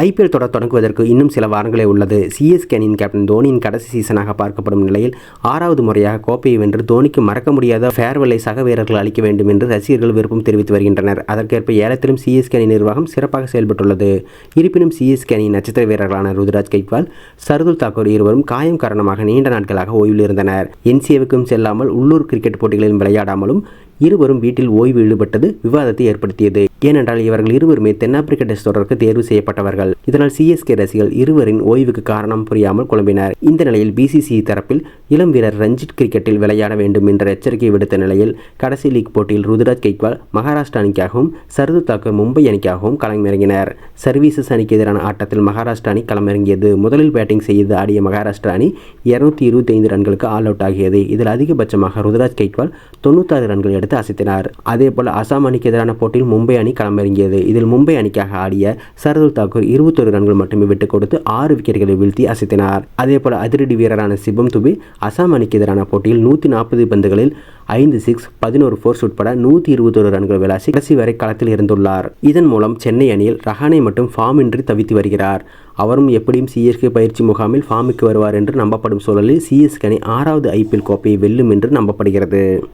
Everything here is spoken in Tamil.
ஐபிஎல் தொடர் தொடங்குவதற்கு இன்னும் சில வாரங்களே உள்ளது. சிஎஸ்கே அணியின் கேப்டன் தோனியின் கடைசி சீசனாக பார்க்கப்படும் நிலையில் ஆறாவது முறையாக கோப்பையை வென்று தோனிக்கு மறக்க முடியாத ஃபேர்வெல்லை சக வீரர்கள் அளிக்க வேண்டும் என்று ரசிகர்கள் விருப்பம் தெரிவித்து வருகின்றனர். அதற்கேற்ப ஏலத்திலும் சிஎஸ்கே அணி நிர்வாகம் சிறப்பாக செயல்பட்டுள்ளது. இருப்பினும் சிஎஸ்கே அணியின் நட்சத்திர வீரர்களான ருதுராஜ் கைக்வால் சர்துல் தாக்கூர் இருவரும் காயம் காரணமாக நீண்ட நாட்களாக ஓய்வில் இருந்தனர் என்சிஏவுக்கும் செல்லாமல் உள்ளூர் கிரிக்கெட் போட்டிகளில் விளையாடாமலும் இருவரும் வீட்டில் ஓய்வு ஈடுபட்டது விவாதத்தை ஏற்படுத்தியது. ஏனென்றால் இவர்கள் இருவருமே தென்னாப்பிரிக்க டெஸ்ட் தொடருக்கு தேர்வு செய்யப்பட்டவர்கள். இதனால் சிஎஸ்கே ரசிகர்கள் இருவரின் ஓய்வுக்கு காரணம் புரியாமல் குழம்பினர். இந்த நிலையில் பிசிசிஐ தரப்பில் இளம் வீரர் ரஞ்சித் கிரிக்கெட்டில் விளையாட வேண்டும் என்ற எச்சரிக்கை விடுத்த நிலையில் கடைசி லீக் போட்டியில் ருதுராஜ் கெய்க்வால் மகாராஷ்டிரா அணிக்காகவும் சரது தாக்கூர் மும்பை அணிக்காகவும் களமிறங்கினர். சர்வீசஸ் அணிக்கு எதிரான ஆட்டத்தில் மகாராஷ்டிரா அணி களமிறங்கியது. முதலில் பேட்டிங் செய்து ஆடிய மகாராஷ்டிரா அணி இருநூத்தி இருபத்தி ஐந்து ரன்களுக்கு ஆல் அவுட் ஆகியது. இதில் அதிகபட்சமாக ருதுராஜ் கைக்வால் தொண்ணூத்தாறு ரன்கள் எடுத்து அசைத்தினார். அதேபோல் அசாம் அணிக்கு எதிரான போட்டியில் மும்பை அணி களமிறங்கியது. இதில் மும்பை அணிக்காக ஆடிய சரதுல் தாக்கூர் இருபத்தொரு ரன்கள் மட்டுமே விட்டுக் கொடுத்து ஆறு விக்கெட்டுகளை வீழ்த்தி அசைத்தினார். அதேபோல் அதிரடி வீரரான சிபம் துபி அசாம் அணிக்கு எதிரான போட்டியில் நூற்றி நாற்பது பந்துகளில் ஐந்து சிக்ஸ் பதினோரு ஃபோர்ஸ் உட்பட நூற்றி இருபத்தொரு ரன்கள் விளாசி கடைசி வரை களத்தில் இருந்துள்ளார். இதன் மூலம் சென்னை அணியில் ரஹானை மட்டும் ஃபார்மின்றி தவித்து வருகிறார். அவரும் எப்படியும் சிஎஸ்கே பயிற்சி முகாமில் ஃபார்முக்கு வருவார் என்று நம்பப்படும் சூழலில் சிஎஸ்கே அணி ஆறாவது ஐபிஎல் கோப்பையை வெல்லும் என்று நம்பப்படுகிறது.